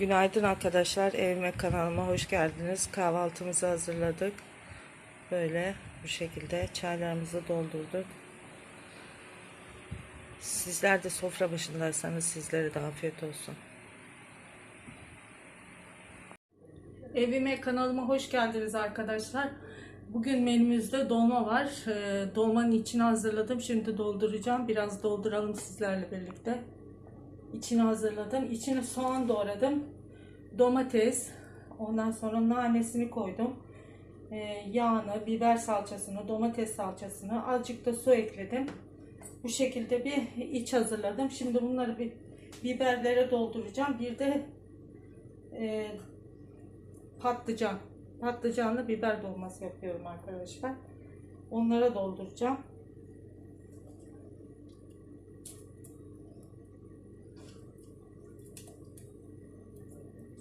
Günaydın arkadaşlar. Evime kanalıma hoş geldiniz. Kahvaltımızı hazırladık. Böyle bu şekilde çaylarımızı doldurduk. Sizler de sofra başındaysanız sizlere de afiyet olsun. Evime kanalıma hoş geldiniz arkadaşlar. Bugün menümüzde dolma var. Ee, Dolmanın içini hazırladım. Şimdi dolduracağım. Biraz dolduralım sizlerle birlikte. İçini hazırladım. İçine soğan doğradım. Domates. Ondan sonra nanesini koydum. Ee, Yağını, biber salçasını, domates salçasını, azıcık da su ekledim. Bu şekilde bir iç hazırladım. Şimdi bunları bir biberlere dolduracağım. Bir de e, patlıcan. Patlıcanlı biber dolması yapıyorum arkadaşlar. Onlara dolduracağım.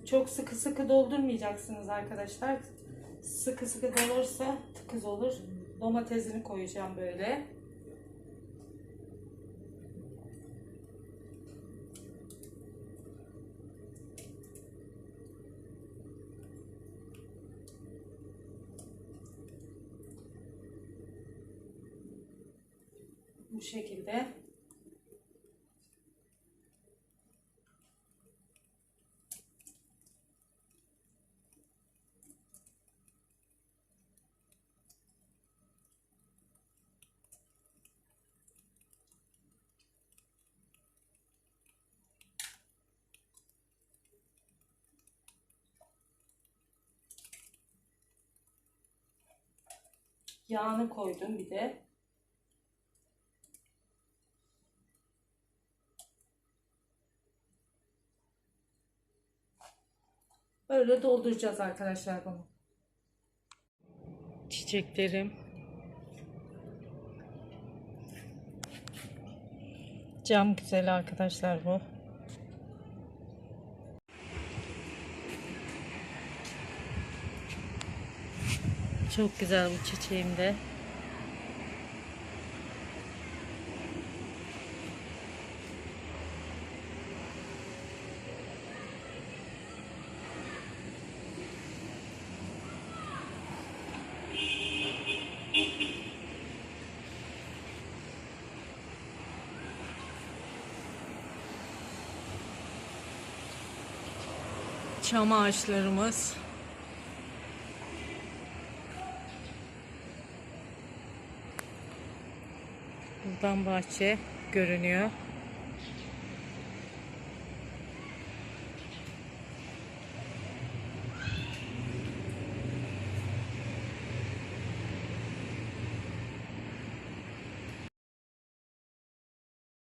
Çok sıkı sıkı doldurmayacaksınız arkadaşlar. Sıkı sıkı dolursa tıkız olur. Domatesini koyacağım böyle. Bu şekilde. Yağını koydum bir de. Böyle dolduracağız arkadaşlar bunu. Çiçeklerim. Cam güzel arkadaşlar bu. Çok güzel bu çiçeğim de. Çam ağaçlarımız. Buradan bahçe görünüyor.